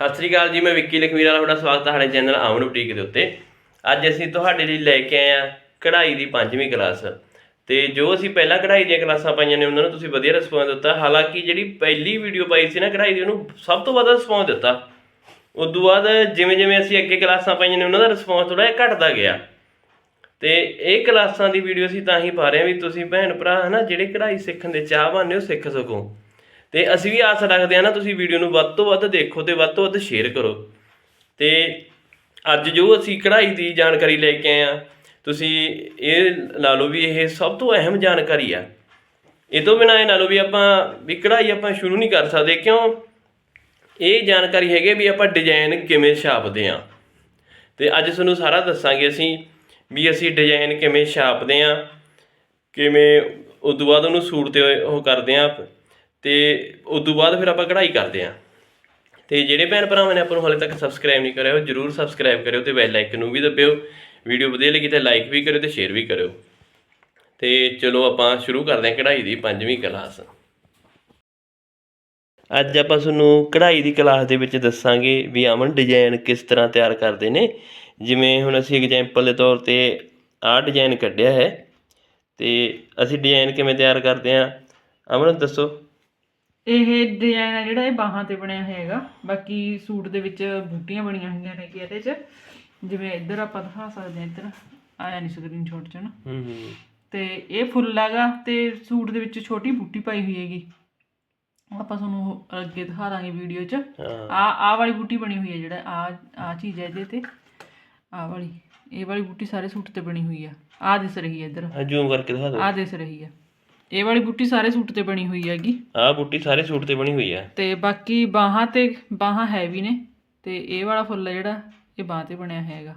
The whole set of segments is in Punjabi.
ਸਤਿ ਸ੍ਰੀ ਅਕਾਲ ਜੀ, ਮੈਂ ਵਿੱਕੀ ਲਖਮੀਰ ਵਾਲਾ ਤੁਹਾਡਾ ਸਵਾਗਤ ਹੈ ਸਾਡੇ ਚੈਨਲ ਆਮਨ ਬੁਟੀਕ ਦੇ ਉੱਤੇ। ਅੱਜ ਅਸੀਂ ਤੁਹਾਡੇ ਲਈ ਲੈ ਕੇ ਆਏ ਆ ਕਢਾਈ ਦੀ ਪੰਜਵੀਂ ਕਲਾਸ। ਤੇ ਜੋ ਅਸੀਂ ਪਹਿਲਾਂ ਕਢਾਈ ਦੀਆਂ ਕਲਾਸਾਂ ਪਾਈਆਂ ਨੇ, ਉਹਨਾਂ ਨੂੰ ਤੁਸੀਂ ਵਧੀਆ ਰਿਸਪੌਂਸ ਦਿੱਤਾ। ਹਾਲਾਂਕਿ ਜਿਹੜੀ ਪਹਿਲੀ ਵੀਡੀਓ ਪਾਈ ਸੀ ਨਾ ਕਢਾਈ ਦੀ, ਉਹਨੂੰ ਸਭ ਤੋਂ ਵੱਧ ਰਿਸਪੌਂਸ ਦਿੱਤਾ। ਉਸ ਤੋਂ ਬਾਅਦ ਜਿਵੇਂ ਜਿਵੇਂ ਅਸੀਂ ਅੱਗੇ ਕਲਾਸਾਂ ਪਾਈਆਂ ਨੇ, ਉਹਨਾਂ ਦਾ ਰਿਸਪੌਂਸ ਥੋੜਾ ਜਿਹਾ ਘਟਦਾ ਗਿਆ। ਤੇ ਇਹ ਕਲਾਸਾਂ ਦੀ ਵੀਡੀਓ ਅਸੀਂ ਤਾਂ ਹੀ ਪਾ ਰਹੇ ਹਾਂ ਵੀ ਤੁਸੀਂ ਭੈਣ ਭਰਾ ਹਨਾ, ਜਿਹੜੇ ਕਢਾਈ ਸਿੱਖਣ ਦੇ ਚਾਹਵਾਨ ਨੇ, ਉਹ ਸਿੱਖ ਸਕੋ। ਤੇ ਅਸੀਂ ਵੀ ਆਸ ਰੱਖਦੇ ਹਾਂ ਨਾ ਤੁਸੀਂ ਵੀਡੀਓ ਨੂੰ ਵੱਧ ਤੋਂ ਵੱਧ ਦੇਖੋ ਤੇ ਵੱਧ ਤੋਂ ਵੱਧ ਸ਼ੇਅਰ ਕਰੋ। ਤੇ ਅੱਜ ਜੋ ਅਸੀਂ ਕਢਾਈ ਦੀ ਜਾਣਕਾਰੀ ਲੈ ਕੇ ਆਏ ਆ ਤੁਸੀਂ ਇਹ ਲਾ ਲਓ ਵੀ ਇਹ ਸਭ ਤੋਂ ਅਹਿਮ ਜਾਣਕਾਰੀ ਆ। ਇਹ ਤੋਂ ਬਿਨਾਂ ਇਹ ਲਾ ਲਓ ਵੀ ਆਪਾਂ, ਵੀ ਕਢਾਈ ਆਪਾਂ ਸ਼ੁਰੂ ਨਹੀਂ ਕਰ ਸਕਦੇ, ਕਿਉਂ? ਇਹ ਜਾਣਕਾਰੀ ਹੈਗੀ ਵੀ ਆਪਾਂ ਡਿਜ਼ਾਈਨ ਕਿਵੇਂ ਛਾਪਦੇ ਆ ਤੇ ਅੱਜ ਤੁਹਾਨੂੰ ਸਾਰਾ ਦੱਸਾਂਗੇ ਅਸੀਂ ਵੀ ਅਸੀਂ ਡਿਜ਼ਾਈਨ ਕਿਵੇਂ ਛਾਪਦੇ ਆ ਕਿਵੇਂ ਉਸ ਤੋਂ ਬਾਅਦ ਉਹਨੂੰ ਸੂਟ ਤੇ ਉਹ ਕਰਦੇ ਆ ਤੇ ਉਸ ਤੋਂ ਬਾਅਦ ਫਿਰ ਆਪਾਂ ਕਢਾਈ ਕਰਦੇ ਆ ਤੇ ਜਿਹੜੇ ਭੈਣ ਭਰਾਵਾਂ ਨੇ ਆਪਾਂ ਨੂੰ ਹਾਲੇ ਤੱਕ ਸਬਸਕ੍ਰਾਈਬ ਨਹੀਂ ਕਰਿਆ, ਉਹ ਜਰੂਰ ਸਬਸਕ੍ਰਾਈਬ ਕਰਿਓ ਤੇ ਬੈਲ ਆਈਕਨ ਨੂੰ ਵੀ ਦਬਿਓ। ਵੀਡੀਓ ਵਧੀਆ ਲੱਗੀ ਤਾਂ ਲਾਈਕ ਵੀ ਕਰਿਓ ਤੇ ਸ਼ੇਅਰ ਵੀ ਕਰਿਓ। ਤੇ ਚਲੋ ਆਪਾਂ ਸ਼ੁਰੂ ਕਰਦੇ ਹਾਂ ਕਢਾਈ ਦੀ ਪੰਜਵੀਂ ਕਲਾਸ। ਅੱਜ ਆਪਾਂ ਤੁਹਾਨੂੰ ਕਢਾਈ ਦੀ ਕਲਾਸ ਦੇ ਵਿੱਚ ਦੱਸਾਂਗੇ ਵੀ ਅਮਨ ਡਿਜ਼ਾਈਨ ਕਿਸ ਤਰ੍ਹਾਂ ਤਿਆਰ ਕਰਦੇ ਨੇ। ਜਿਵੇਂ ਹੁਣ ਅਸੀਂ ਐਗਜ਼ਾਮਪਲ ਦੇ ਤੌਰ ਤੇ ਆਹ ਡਿਜ਼ਾਈਨ ਕੱਢਿਆ ਹੈ। ਤੇ ਅਸੀਂ ਡਿਜ਼ਾਈਨ ਕਿਵੇਂ ਤਿਆਰ ਕਰਦੇ ਹਾਂ? ਅਮਨ, ਦੱਸੋ। ਇਹ ਡਿਜ਼ਾਈਨ ਆ ਜਿਹੜਾ ਇਹ ਬਾਹਾਂ ਤੇ ਬਣਿਆ ਹੈਗਾ। ਬਾਕੀ ਸੂਟ ਦੇ ਵਿੱਚ ਬੂਟੀਆਂ ਬਣੀਆਂ ਹੋਈਆਂ ਨੇ ਕਿ ਇਹਦੇ 'ਚ। ਜਿਵੇਂ ਇੱਧਰ ਆਪਾਂ ਦਿਖਾ ਸਕਦੇ ਹਾਂ ਇੱਧਰ। ਆਇਆ ਨਹੀਂ ਸਕਰੀਨਸ਼ਾਟ 'ਚ ਨਾ। ਹੂੰ ਹੂੰ। ਤੇ ਇਹ ਫੁੱਲ ਹੈਗਾ ਤੇ ਸੂਟ ਦੇ ਵਿੱਚ ਛੋਟੀ ਬੂਟੀ ਪਾਈ ਹੋਈ ਹੈਗੀ। ਆਪਾਂ ਤੁਹਾਨੂੰ ਅੱਗੇ ਦਿਖਾ ਦਾਂਗੇ ਵੀਡੀਓ 'ਚ। ਆ ਆ ਵਾਲੀ ਬੂਟੀ ਬਣੀ ਹੋਈ ਹੈ ਜਿਹੜਾ ਆ ਆ ਚੀਜ਼ ਹੈ ਇਹਦੇ ਤੇ। ਆ ਵਾਲੀ ਇਹ ਵਾਲੀ ਬੂਟੀ ਸਾਰੇ ਸੂਟ ਤੇ ਬਣੀ ਹੋਈ ਆ। ਆ ਦਿਸ ਰਹੀ ਹੈ ਇੱਧਰ। ਹਾਂ ਜ਼ੂਮ ਕਰਕੇ ਦਿਖਾ ਦਿਓ। ਆ ਦਿਸ ਰਹੀ ਹੈ। ਇਹ ਵਾਲੀ ਬੂਟੀ ਸਾਰੇ ਸੂਟ ਤੇ ਬਣੀ ਹੋਈ ਹੈਗੀ। ਆਹ ਬੂਟੀ ਸਾਰੇ ਸੂਟ ਤੇ ਬਣੀ ਹੋਈ ਹੈ। ਤੇ ਬਾਕੀ ਬਾਹਾਂ ਤੇ ਬਾਹਾਂ ਹੈਵੀ ਨੇ ਤੇ ਇਹ ਵਾਲਾ ਫੁੱਲ ਆ ਜਿਹੜਾ ਇਹ ਬਾਹ ਤੇ ਬਣਿਆ ਹੈਗਾ।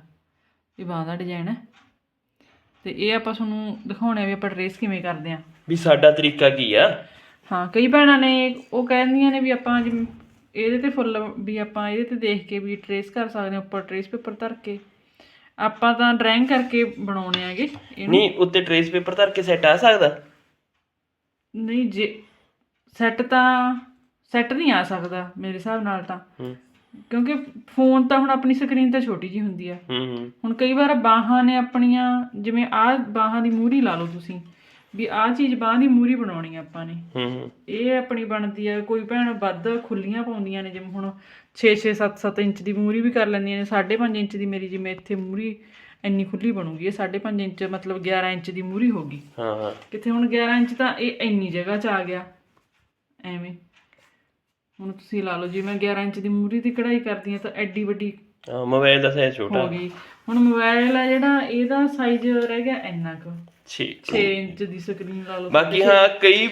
ਇਹ ਬਾਹ ਦਾ ਡਿਜ਼ਾਈਨ ਹੈ। ਤੇ ਇਹ ਆਪਾਂ ਤੁਹਾਨੂੰ ਦਿਖਾਉਣਾ ਵੀ ਆਪਾਂ ਟਰੇਸ ਕਿਵੇਂ ਕਰਦੇ ਆ ਵੀ ਸਾਡਾ ਤਰੀਕਾ ਕੀ ਆ? ਹਾਂ ਕਈ ਭੈਣਾਂ ਨੇ ਉਹ ਕਹਿੰਦੀਆਂ ਨੇ ਵੀ ਆਪਾਂ ਜਿਵੇਂ ਇਹਦੇ ਤੇ ਫੁੱਲ ਵੀ ਆਪਾਂ ਇਹਦੇ ਤੇ ਦੇਖ ਕੇ ਵੀ ਟਰੇਸ ਕਰ ਸਕਦੇ ਹਾਂ ਉੱਪਰ ਟਰੇਸ ਪੇਪਰ ਧਰ ਕੇ। ਆਪਾਂ ਤਾਂ ਡਰਾਇੰਗ ਕਰਕੇ ਬਣਾਉਣੇ ਆਗੇ ਇਹਨੂੰ ਨਹੀਂ ਉੱਤੇ ਟਰੇਸ ਪੇਪਰ ਧਰ ਕੇ ਸੈੱਟ ਆ ਸਕਦਾ? ਨਹੀਂ ਜੇ ਸੈੱਟ ਤਾਂ ਸੈੱਟ ਨਹੀਂ ਆ ਸਕਦਾ ਮੇਰੇ ਹਿਸਾਬ ਨਾਲ ਤਾਂ। ਹੂੰ। ਕਿਉਂਕਿ ਫੋਨ ਤਾਂ ਹੁਣ ਆਪਣੀ ਸਕਰੀਨ ਤਾਂ ਛੋਟੀ ਜੀ ਹੁੰਦੀ ਆ। ਹੂੰ ਹੂੰ। ਹੁਣ ਕਈ ਵਾਰ ਬਾਹਾਂ ਨੇ ਆਪਣੀਆਂ ਜਿਵੇਂ ਆਹ ਬਾਹਾਂ ਦੀ ਮੂਰੀ ਲਾ ਲਓ ਤੁਸੀਂ ਵੀ ਆਹ ਚੀਜ਼ ਬਾਹ ਦੀ ਮੂਰੀ ਬਣਾਉਣੀ ਆ ਆਪਾਂ ਨੇ। ਹੂੰ ਹੂੰ। ਇਹ ਆਪਣੀ ਬਣਦੀ ਆ ਕੋਈ ਭੈਣ ਵੱਧ ਖੁੱਲੀਆਂ ਪਾਉਂਦੀਆਂ ਨੇ ਜਿਵੇਂ ਹੁਣ 6 6 7 7 ਇੰਚ ਦੀ ਮੂਰੀ ਵੀ ਕਰ ਲੈਂਦੀਆਂ ਨੇ 5.5 ਇੰਚ ਦੀ ਮੇਰੀ ਜਿਵੇਂ ਇੱਥੇ ਮੂਰੀ ਇੰਨੀ ਖੁੱਲੀ ਬਣੂਗੀ ਇਹ 5.5 ਇੰਚ ਮਤਲਬ 11 ਇੰਚ ਦੀ ਮੂਰੀ ਹੋਗੀ ਹਾਂ ਹਾਂ। ਕਿਤੇ ਹੁਣ 11 ਇੰਚ ਤਾਂ ਇਹ ਇੰਨੀ ਜਗ੍ਹਾ 'ਚ ਆ ਗਿਆ। ਐਵੇਂ। ਹੁਣ ਤੁਸੀਂ ਲਾ ਲਓ ਜੇ ਮੈਂ 11 ਇੰਚ ਦੀ ਮੂਰੀ ਦੀ ਕਢਾਈ ਕਰਦੀ ਹਾਂ ਤਾਂ ਐਡੀ ਵੱਡੀ ਹਾਂ, ਮੋਬਾਈਲ ਦਾ ਸਾਈਜ਼ ਛੋਟਾ। ਹੋ ਗਈ। ਹੁਣ ਮੋਬਾਈਲ ਆ ਜਿਹੜਾ ਇਹਦਾ ਸਾਈਜ਼ ਰਹਿ ਗਿਆ ਇੰਨਾ ਕੁ। 6 6 ਇੰਚ ਦੀ ਸਕਰੀਨ ਲਾ ਲਓ। ਬਾਕੀ ਹਾਂ ਕਈ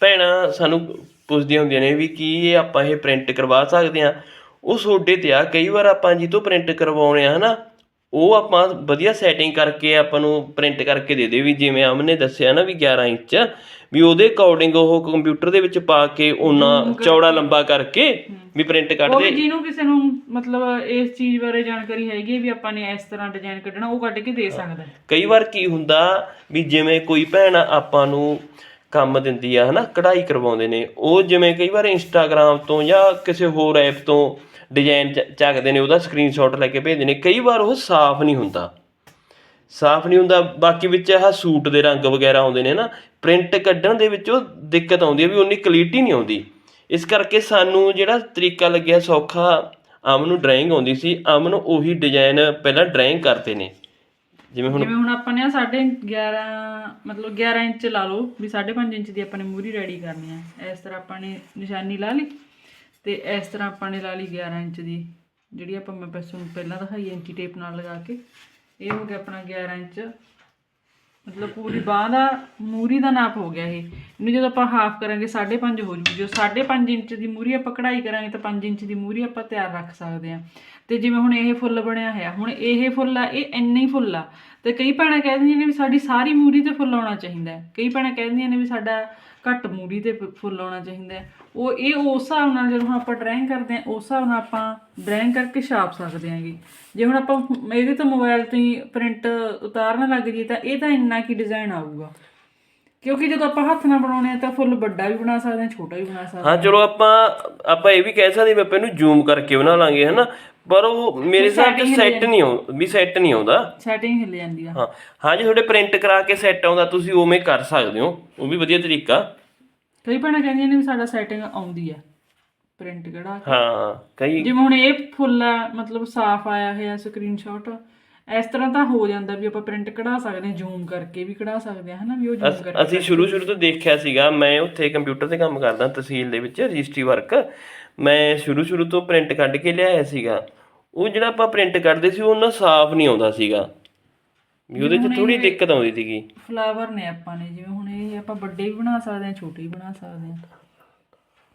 ਭੈਣਾਂ ਸਾਨੂੰ ਪੁੱਛਦੀਆਂ ਹੁੰਦੀਆਂ ਨੇ ਵੀ ਕੀ ਇਹ ਆਪਾਂ ਇਹ ਪ੍ਰਿੰਟ ਕਰਵਾ ਸਕਦੇ ਆ ਉਹ ਸੋਡੇ ਤੇ ਆ ਕਈ ਵਾਰ ਆਪਾਂ ਜੀ ਤੋਂ ਪ੍ਰਿੰਟ ਕਰਵਾਉਣੇ ਆ ਹਨਾ ਉਹ ਆਪਾਂ ਵਧੀਆ ਸੈਟਿੰਗ ਕਰਕੇ ਆਪਾਂ ਨੂੰ ਪ੍ਰਿੰਟ ਕਰਕੇ ਦੇ ਦੇ ਵੀ ਜਿਵੇਂ ਅਮਨ ਨੇ ਦੱਸਿਆ ਨਾ ਵੀ 11 ਇੰਚ ਵੀ ਉਹਦੇ ਅਕੋਰਡਿੰਗ ਉਹ ਕੰਪਿਊਟਰ ਦੇ ਵਿੱਚ ਪਾ ਕੇ ਉਹਨਾਂ ਚੌੜਾ ਲੰਬਾ ਕਰਕੇ ਵੀ ਪ੍ਰਿੰਟ ਕੱਢ ਦੇ। ਜਿਹਨੂੰ ਕਿਸੇ ਨੂੰ ਮਤਲਬ ਇਸ ਚੀਜ਼ ਬਾਰੇ ਜਾਣਕਾਰੀ ਹੈਗੀ ਵੀ ਆਪਾਂ ਨੇ ਇਸ ਤਰ੍ਹਾਂ ਡਿਜ਼ਾਈਨ ਕੱਢਣਾ ਉਹ ਕੱਢ ਕੇ ਦੇ ਸਕਦਾ। ਕਈ ਵਾਰ ਕੀ ਹੁੰਦਾ ਵੀ ਜਿਵੇਂ ਕੋਈ ਭੈਣ ਆਪਾਂ ਨੂੰ ਕੰਮ ਦਿੰਦੀ ਆ ਹਨਾ ਕਢਾਈ ਕਰਵਾਉਂਦੇ ਨੇ ਉਹ ਜਿਵੇਂ ਕਈ ਵਾਰ ਇੰਸਟਾਗ੍ਰam ਤੋਂ ਜਾਂ ਕਿਸੇ ਹੋਰ ਐਪ ਤੋਂ ਡਿਜ਼ਾਈਨ ਚੱਕਦੇ ਨੇ, ਉਹਦਾ ਸਕਰੀਨਸ਼ਾਟ ਲੈ ਕੇ ਭੇਜਦੇ ਨੇ। ਕਈ ਵਾਰ ਉਹ ਸਾਫ਼ ਨਹੀਂ ਹੁੰਦਾ। ਸਾਫ਼ ਨਹੀਂ ਹੁੰਦਾ, ਬਾਕੀ ਵਿੱਚ ਆਹ ਸੂਟ ਦੇ ਰੰਗ ਵਗੈਰਾ ਆਉਂਦੇ ਨੇ ਨਾ ਪ੍ਰਿੰਟ ਕੱਢਣ ਦੇ ਵਿੱਚ ਉਹ ਦਿੱਕਤ ਆਉਂਦੀ ਹੈ ਵੀ ਉਨੀ ਕੁਆਲਿਟੀ ਨਹੀਂ ਆਉਂਦੀ। ਇਸ ਕਰਕੇ ਸਾਨੂੰ ਜਿਹੜਾ ਤਰੀਕਾ ਲੱਗਿਆ ਸੌਖਾ, ਅਮਨ ਨੂੰ ਡਰਾਇੰਗ ਆਉਂਦੀ ਸੀ। ਅਮਨ ਉਹੀ ਡਿਜ਼ਾਈਨ ਪਹਿਲਾਂ ਡਰਾਇੰਗ ਕਰਦੇ ਨੇ। ਜਿਵੇਂ ਹੁਣ ਜਿਵੇਂ ਹੁਣ ਆਪਾਂ ਨੇ 11.5 ਮਤਲਬ 11 ਇੰਚ ਲਾ ਲਓ, ਵੀ 5.5 ਇੰਚ ਦੀ ਆਪਾਂ ਨੇ ਮੂਰੀ ਰੈਡੀ ਕਰਨੀ ਹੈ। ਇਸ ਤਰ੍ਹਾਂ ਆਪਾਂ ਨੇ ਨਿਸ਼ਾਨੀ ਲਾ ਲਈ। ਤੇ ਇਸ ਤਰ੍ਹਾਂ ਆਪਾਂ ਨੇ ਲਾ ਲਈ 11 ਇੰਚ ਦੀ, ਜਿਹੜੀ ਆਪਾਂ ਮੈਂ ਬਸ ਪਹਿਲਾਂ ਦਿਖਾਈ ਇੰਚੀ ਟੇਪ ਨਾਲ ਲਗਾ ਕੇ। ਇਹ ਹੋ ਗਿਆ ਆਪਣਾ 11 ਇੰਚ। ਮਤਲਬ ਪੂਰੀ ਬਾਹ ਦਾ, ਮੂਰੀ ਦਾ ਨਾਪ ਹੋ ਗਿਆ ਇਹ। ਇਹਨੂੰ ਜਦੋਂ ਆਪਾਂ ਹਾਫ ਕਰਾਂਗੇ 5.5 ਹੋ ਜੂ ਜੋ 5.5 ਇੰਚ ਦੀ ਮੂਰੀ ਆਪਾਂ ਕਢਾਈ ਕਰਾਂਗੇ, ਤਾਂ 5 ਇੰਚ ਦੀ ਮੂਰੀ ਆਪਾਂ ਤਿਆਰ ਰੱਖ ਸਕਦੇ ਹਾਂ। ਤੇ ਜਿਵੇਂ ਹੁਣ ਇਹ ਫੁੱਲ ਬਣਿਆ ਹੋਇਆ, ਹੁਣ ਇਹ ਫੁੱਲ ਆ, ਇਹ ਇੰਨਾ ਹੀ ਫੁੱਲ ਆ। ਤੇ ਕਈ ਭੈਣਾਂ ਕਹਿ ਦਿੰਦੀਆਂ ਨੇ ਵੀ ਸਾਡੀ ਸਾਰੀ ਮੂਰੀ ਤੇ ਫੁੱਲ ਆਉਣਾ ਚਾਹੀਦਾ ਕਈ ਭੈਣਾਂ ਕਹਿੰਦੀਆਂ ਨੇ ਵੀ ਸਾਡਾ ਘੱਟ ਮੂਰੀ ਤੇ ਫੁੱਲ ਆਉਣਾ ਚਾਹੀਦਾ ਹੈ। ਉਹ ਇਹ ਉਸ ਹਿਸਾਬ ਨਾਲ ਜਦੋਂ ਹੁਣ ਆਪਾਂ ਡਰਾਇੰਗ ਕਰਦੇ ਹਾਂ ਉਸ ਹਿਸਾਬ ਨਾਲ ਆਪਾਂ ਡਰਾਇੰਗ ਕਰਕੇ ਛਾਪ ਸਕਦੇ ਹਾਂਗੇ ਜੇ। ਹੁਣ ਆਪਾਂ ਇਹਦੇ ਤੋਂ ਮੋਬਾਈਲ ਤੋਂ ਹੀ ਪ੍ਰਿੰਟ ਉਤਾਰਨ ਲੱਗ ਜੀ ਤਾਂ ਇਹ ਤਾਂ ਇੰਨਾ ਕੀ ਡਿਜ਼ਾਈਨ ਆਊਗਾ। ਕਿਉਂਕਿ ਜਦੋਂ ਆਪਾਂ ਹੱਥ ਨਾਲ ਬਣਾਉਣੇ ਆ ਤਾਂ ਫੁੱਲ ਵੱਡਾ ਵੀ ਬਣਾ ਸਕਦੇ ਆ ਛੋਟਾ ਵੀ ਬਣਾ ਸਕਦੇ ਹਾਂ ਚਲੋ ਆਪਾਂ ਆਪਾਂ ਇਹ ਵੀ ਕਹਿ ਸਕਦੇ ਵੀ ਆਪਾਂ ਇਹਨੂੰ ਜ਼ੂਮ ਕਰਕੇ ਬਣਾ ਲਾਂਗੇ ਹਨਾ? ਪਰ ਉਹ ਮੇਰੇ ਹਿਸਾਬ ਤੇ ਸੈੱਟ ਨਹੀਂ ਆਉ ਵੀ ਸੈੱਟ ਨਹੀਂ ਆਉਂਦਾ। ਸੈਟਿੰਗ ਹਿੱਲ ਜਾਂਦੀ ਆ। ਹਾਂ। ਹਾਂ ਜੇ ਤੁਹਾਡੇ ਪ੍ਰਿੰਟ ਕਰਾ ਕੇ ਸੈੱਟ ਆਉਂਦਾ ਤੁਸੀਂ ਉਵੇਂ ਕਰ ਸਕਦੇ ਹੋ। ਉਹ ਵੀ ਵਧੀਆ ਤਰੀਕਾ। ਕਈ ਭੈਣਾਂ ਕਹਿੰਦੀਆਂ ਨੇ ਵੀ ਸਾਡਾ ਸੈਟਿੰਗ ਆਉਂਦੀ ਆ। ਪ੍ਰਿੰਟ ਕਿਹੜਾ ਹਾਂ ਕਈ ਜਿਵੇਂ ਹੁਣ ਇਹ ਫੁੱਲ ਆ ਮਤਲਬ ਸਾਫ਼ ਆਇਆ ਹੋਇਆ ਸਕਰੀਨਸ਼ਾਟ ਇਸ ਤਰ੍ਹਾਂ ਤਾਂ ਹੋ ਜਾਂਦਾ ਵੀ ਆਪਾਂ ਪ੍ਰਿੰਟ ਕਢਾ ਸਕਦੇ ਹਾਂ ਜ਼ੂਮ ਕਰਕੇ ਵੀ ਕਢਾ ਸਕਦੇ ਹਾਂ ਹਨਾ ਵੀ ਉਹ ਜ਼ੂਮ ਕਰਕੇ ਅਸੀਂ ਸ਼ੁਰੂ ਸ਼ੁਰੂ ਤੋਂ ਦੇਖਿਆ ਸੀਗਾ ਮੈਂ ਉੱਥੇ ਕੰਪਿਊਟਰ ਤੇ ਕੰਮ ਕਰਦਾ ਤਹਿਸੀਲ ਦੇ ਵਿੱਚ ਰਜਿਸਟਰੀ ਵਰਕ ਮੈਂ ਸ਼ੁਰੂ ਸ਼ੁਰੂ ਤੋਂ ਪ੍ਰਿੰਟ ਕੱਢ ਕੇ ਲਿਆਇਆ ਸੀਗਾ। ਉਹ ਜਿਹੜਾ ਆਪਾਂ ਪ੍ਰਿੰਟ ਕੱਢਦੇ ਸੀ ਉਹ ਨਾ ਸਾਫ਼ ਨਹੀਂ ਆਉਂਦਾ ਸੀਗਾ। ਵੀ ਉਹਦੇ 'ਚ ਥੋੜੀ ਦਿੱਕਤ ਆਉਂਦੀ ਸੀਗੀ। ਫਲਾਵਰ ਨੇ ਆਪਾਂ ਨੇ ਜਿਵੇਂ ਹੁਣ ਇਹ ਆਪਾਂ ਵੱਡੇ ਵੀ ਬਣਾ ਸਕਦੇ ਹਾਂ ਛੋਟੇ ਵੀ ਬਣਾ ਸਕਦੇ ਹਾਂ।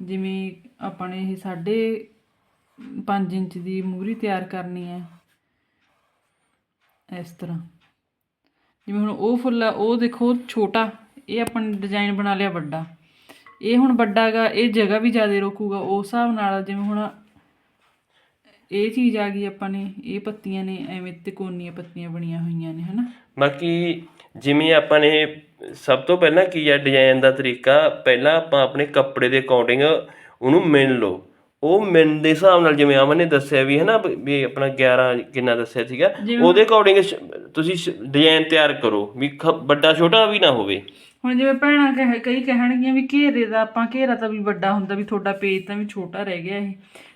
ਜਿਵੇਂ ਆਪਾਂ ਨੇ ਇਹ ਸਾਢੇ 5 ਇੰਚ ਦੀ ਮੂਰੀ ਤਿਆਰ ਕਰਨੀ ਹੈ। ਇਸ ਤਰ੍ਹਾਂ। ਜਿਵੇਂ ਹੁਣ ਉਹ ਫੁੱਲ ਆ, ਉਹ ਦੇਖੋ ਛੋਟਾ, ਇਹ ਆਪਾਂ ਨੇ ਡਿਜ਼ਾਈਨ ਬਣਾ ਲਿਆ ਵੱਡਾ। ਇਹ ਹੁਣ ਵੱਡਾ ਗਾ ਇਹ ਜਗ੍ਹਾ ਵੀ ਜ਼ਿਆਦਾ ਰੋਕੂਗਾ, ਉਸ ਹਿਸਾਬ ਨਾਲ ਜਿਵੇਂ ਹੁਣ ਇਹ ਚੀਜ਼ ਆ ਗਈ ਆਪਾਂ ਨੇ, ਇਹ ਪੱਤੀਆਂ ਨੇ, ਐਵੇਂ ਤਿਕੋਣੀਆਂ ਪੱਤੀਆਂ ਬਣੀਆਂ ਹੋਈਆਂ ਨੇ, ਹਨਾ? ਬਾਕੀ ਜਿਵੇਂ ਆਪਾਂ ਨੇ ਸਭ ਤੋਂ ਪਹਿਲਾਂ ਕੀ ਹੈ ਡਿਜ਼ਾਈਨ ਦਾ ਤਰੀਕਾ, ਪਹਿਲਾਂ ਆਪਾਂ ਆਪਣੇ ਕੱਪੜੇ ਦੇ ਅਕੋਰਡਿੰਗ ਉਹਨੂੰ ਮਿਣ ਲਓ। ਉਹ ਮਿਣ ਦੇ ਹਿਸਾਬ ਨਾਲ ਜਿਵੇਂ ਅਮਨ ਨੇ ਦੱਸਿਆ ਵੀ ਹੈ ਨਾ ਵੀ- ਆਪਣਾ 11 ਕਿੰਨਾ ਦੱਸਿਆ ਸੀਗਾ ਉਹਦੇ ਅਕੋਰਡਿੰਗ ਤੁਸੀਂ ਡਿਜ਼ਾਈਨ ਤਿਆਰ ਕਰੋ ਵੀ ਵੱਡਾ ਛੋਟਾ ਵੀ ਨਾ ਹੋਵੇ। ਹੁਣ ਜਿਵੇਂ ਭੈਣਾਂ ਕਹੇ ਕਈ ਕਹਿਣਗੀਆਂ ਵੀ ਘੇਰੇ ਦਾ ਆਪਾਂ ਘੇਰਾ ਤਾਂ ਵੀ ਵੱਡਾ ਹੁੰਦਾ ਵੀ ਤੁਹਾਡਾ ਪੇਜ ਤਾਂ ਵੀ ਛੋਟਾ ਰਹਿ ਗਿਆ ਇਹ।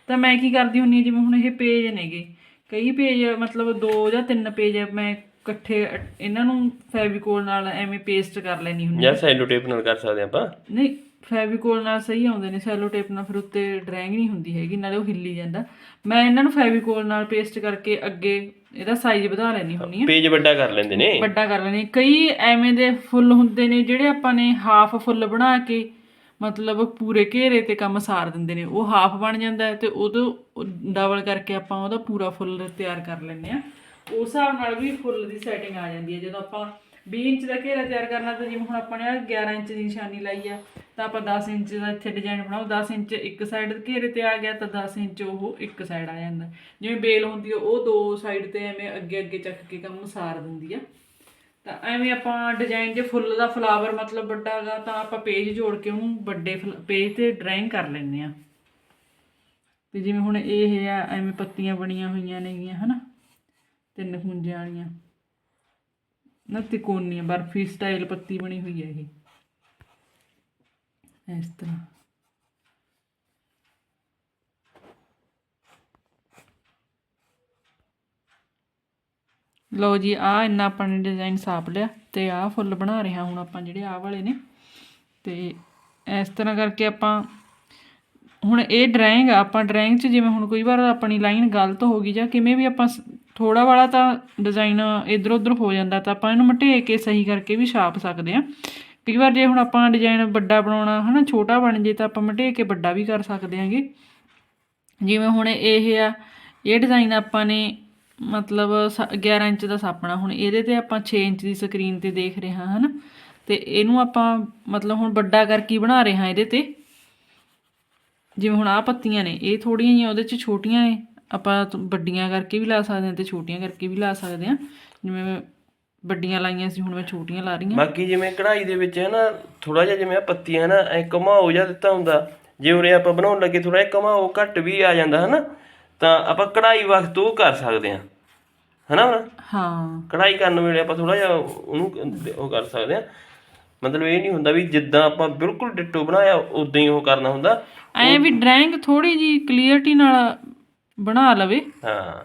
ਤਾਂ ਮੈਂ ਕੀ ਕਰਦੀ ਹੁੰਨੀ ਜਿਵੇਂ ਹੁਣ ਇਹ ਪੇਜ ਨੇਗੇ। ਕਈ ਪੇਜ ਮਤਲਬ ਦੋ ਜਾਂ ਤਿੰਨ ਪੇਜ ਮੈਂ ਇਕੱਠੇ ਇਹਨਾਂ ਨੂੰ ਫੈਵੀਕੋਲ ਨਾਲ ਐਵੇਂ ਪੇਸਟ ਕਰ ਲੈਣੀ ਹੁੰਦੀ ਜਾਂ ਸੈਲੋ ਟੇਪ ਨਾਲ ਕਰ ਸਕਦੇ ਆਪਾਂ। ਨਹੀਂ ਫੈਵੀਕੋਲ ਨਾਲ ਸਹੀ ਆਉਂਦੇ ਨੇ ਸੈਲੋ ਟੇਪ ਨਾਲ ਫਿਰ ਉੱਤੇ ਡਰਾਇੰਗ ਨਹੀਂ ਹੁੰਦੀ ਹੈਗੀ ਨਾਲੇ ਉਹ ਹਿੱਲੀ ਜਾਂਦਾ। ਮੈਂ ਇਹਨਾਂ ਨੂੰ ਫੈਵੀਕੋਲ ਨਾਲ ਪੇਸਟ ਕਰਕੇ ਅੱਗੇ ਇਹਦਾ ਸਾਈਜ਼ ਵਧਾ ਲੈਣੀ ਹੁੰਦੀ ਆ ਪੇਜ ਵੱਡਾ ਕਰ ਲੈਂਦੇ ਨੇ। ਵੱਡਾ ਕਰ ਲੈਣੇ ਕਈ ਐਵੇਂ ਦੇ ਫੁੱਲ ਹੁੰਦੇ ਨੇ ਜਿਹੜੇ ਆਪਾਂ ਨੇ ਹਾਫ ਫੁੱਲ ਬਣਾ ਕੇ ਮਤਲਬ ਪੂਰੇ ਘੇਰੇ ਤੇ ਕੰਮ ਸਾਰ ਦਿੰਦੇ ਨੇ। ਉਹ ਹਾਫ ਬਣ ਜਾਂਦਾ ਹੈ ਤੇ ਉਦੋਂ ਡਬਲ ਕਰਕੇ ਆਪਾਂ ਉਹਦਾ ਪੂਰਾ ਫੁੱਲ ਤਿਆਰ ਕਰ ਲੈਂਦੇ ਆ ਉਸ ਹਿਸਾਬ ਨਾਲ ਵੀ ਫੁੱਲ ਦੀ ਸੈਟਿੰਗ ਆ ਜਾਂਦੀ ਹੈ। ਜਦੋਂ ਆਪਾਂ 20 ਇੰਚ ਦਾ ਘੇਰਾ ਤਿਆਰ ਕਰਨਾ ਤਾਂ ਜਿਵੇਂ ਹੁਣ ਆਪਾਂ ਨੇ ਆਹ 11 ਇੰਚ ਦੀ ਨਿਸ਼ਾਨੀ ਲਾਈ ਆ ਤਾਂ ਆਪਾਂ 10 ਇੰਚ ਦਾ ਇੱਥੇ ਡਿਜ਼ਾਈਨ ਬਣਾਓ 10 ਇੰਚ ਇੱਕ ਸਾਈਡ ਘੇਰੇ ਤੇ ਆ ਗਿਆ ਤਾਂ 10 ਇੰਚ ਉਹ ਇੱਕ ਸਾਈਡ ਆ ਜਾਂਦਾ। ਜਿਵੇਂ ਬੇਲ ਹੁੰਦੀ ਆ, ਉਹ ਦੋ ਸਾਈਡ ਤੇ ਐਵੇਂ ਅੱਗੇ ਅੱਗੇ ਚੱਕ ਕੇ ਕੰਮ ਸਾਰ ਦਿੰਦੀ ਆ। ਤਾਂ ਐਵੇਂ ਆਪਾਂ ਡਿਜ਼ਾਈਨ ਜੇ ਫੁੱਲ ਦਾ ਫਲਾਵਰ ਮਤਲਬ ਵੱਡਾ ਹੈਗਾ ਤਾਂ ਆਪਾਂ ਪੇਜ ਜੋੜ ਕੇ ਉਹਨੂੰ ਵੱਡੇ ਪੇਜ ਤੇ ਡਰਾਇੰਗ ਕਰ ਲੈਂਦੇ ਆ। ਤੇ ਜਿਵੇਂ ਹੁਣ ਇਹ ਆ, ਐਵੇਂ ਪੱਤੀਆਂ ਬਣੀਆਂ ਹੋਈਆਂ ਨੇਗੀਆਂ, ਹਨਾ? ਤਿੰਨ ਖੁੰਝਾਂ ਵਾਲੀਆਂ। ਨਾ ਤਿਕੋਣੀਆਂ ਬਰਫੀ ਸਟਾਈਲ ਪੱਤੀ ਬਣੀ ਹੋਈ ਹੈ ਇਹ। ਇਸ ਤਰ੍ਹਾਂ ਲਓ ਜੀ ਆ ਇੰਨਾ ਆਪਾਂ ਨੇ ਡਿਜ਼ਾਈਨ ਸਾਪ ਲਿਆ ਤੇ ਆਹ ਫੁੱਲ ਬਣਾ ਰਹੇ ਹਾਂ ਹੁਣ ਆਪਾਂ ਜਿਹੜੇ ਆਹ ਵਾਲੇ ਨੇ। ਤੇ ਇਸ ਤਰ੍ਹਾਂ ਕਰਕੇ ਆਪਾਂ ਹੁਣ ਇਹ ਡਰਾਇੰਗ ਆਪਾਂ ਡਰਾਇੰਗ 'ਚ ਜਿਵੇਂ ਹੁਣ ਕੋਈ ਵਾਰ ਆਪਣੀ ਲਾਈਨ ਗਲਤ ਹੋ ਗਈ ਜਾਂ ਕਿਵੇਂ ਵੀ ਆਪਾਂ ਥੋੜਾ ਵਾਲਾ ਤਾਂ ਡਿਜ਼ਾਈਨ ਇਧਰ ਉਧਰ ਹੋ ਜਾਂਦਾ ਤਾਂ ਆਪਾਂ ਇਹਨੂੰ ਮਟੇ ਕੇ ਸਹੀ ਕਰਕੇ ਵੀ ਛਾਪ ਸਕਦੇ ਆ ਕਈ ਵਾਰ ਜੇ ਹੁਣ ਆਪਾਂ ਡਿਜ਼ਾਈਨ ਵੱਡਾ ਬਣਾਉਣਾ, ਹਨਾ, ਛੋਟਾ ਬਣ ਜੇ ਤਾਂ ਆਪਾਂ ਮਟੇ ਕੇ ਵੱਡਾ ਵੀ ਕਰ ਸਕਦੇ ਹਾਂਗੇ ਜਿਵੇਂ ਹੁਣ ਇਹ ਆ, ਇਹ ਡਿਜ਼ਾਈਨ ਆਪਾਂ ਨੇ ਮਤਲਬ ਸ- 11 ਇੰਚ ਦਾ ਸਾਪਣਾ, ਹੁਣ ਇਹਦੇ ਤੇ ਆਪਾਂ 6 ਇੰਚ ਦੀ ਸਕਰੀਨ ਤੇ ਦੇਖ ਰਹੇ ਹਾਂ, ਹਨਾ। ਤੇ ਇਹਨੂੰ ਆਪਾਂ ਮਤਲਬ ਹੁਣ ਵੱਡਾ ਕਰਕੇ ਬਣਾ ਰਹੇ ਹਾਂ ਇਹਦੇ ਤੇ? ਜਿਵੇਂ ਹੁਣ ਆਹ ਪੱਤੀਆਂ ਨੇ, ਇਹ ਥੋੜੀਆਂ ਜਿਹੀਆਂ ਉਹਦੇ 'ਚ ਛੋਟੀਆਂ ਨੇ, ਆਪਾਂ ਵੱਡੀਆਂ ਕਰਕੇ ਵੀ ਲਾ ਸਕਦੇ ਹਾਂ ਤੇ ਛੋਟੀਆਂ ਕਰਕੇ ਵੀ ਲਾ ਸਕਦੇ ਹਾਂ। ਜਿਵੇਂ ਵੱਡੀਆਂ ਲਾਈਆਂ ਸੀ ਹੁਣ ਮੈਂ ਛੋਟੀਆਂ ਲਾ ਰਹੀ ਹਾਂ ਬਾਕੀ ਜਿਵੇਂ ਕਢਾਈ ਦੇ ਵਿੱਚ ਹੈ ਨਾ ਥੋੜਾ ਜਿਹਾ ਜਿਵੇਂ ਆਹ ਪੱਤੀਆਂ ਨਾ ਐ ਘੁਮਾਓ ਜਾਂ ਦਿੱਤਾ ਹੁੰਦਾ। ਜੇ ਉਰੇ ਆਪਾਂ ਬਣਾਉਣ ਲੱਗੇ ਥੋੜਾ ਜਿਹਾ ਘੁਮਾਓ ਘੱਟ ਵੀ ਆ ਜਾਂਦਾ ਹਨਾ? ਤਾਂ ਆਪਾਂ ਕਢਾਈ ਵਕਤ ਉਹ ਕਰ ਸਕਦੇ ਹਾਂ। ਹਨਾ ਹੁਣ? ਹਾਂ। ਕਢਾਈ ਕਰਨ ਵੇਲੇ ਆਪਾਂ ਥੋੜਾ ਜਿਹਾ ਉਹਨੂੰ ਉਹ ਕਰ ਸਕਦੇ ਹਾਂ। ਮਤਲਬ ਇਹ ਨਹੀਂ ਹੁੰਦਾ ਵੀ ਜਿੱਦਾਂ ਆਪਾਂ ਬਿਲਕੁਲ ਡਿੱਟੋ ਬਣਾਇਆ ਉਦਾਂ ਹੀ ਉਹ ਕਰਨਾ ਹੁੰਦਾ। ਐ ਵੀ ਡਰਾਇੰਗ ਥੋੜੀ ਜੀ ਕਲੀਅਰਟੀ ਨਾਲ ਬਣਾ ਲਵੇ। ਹਾਂ।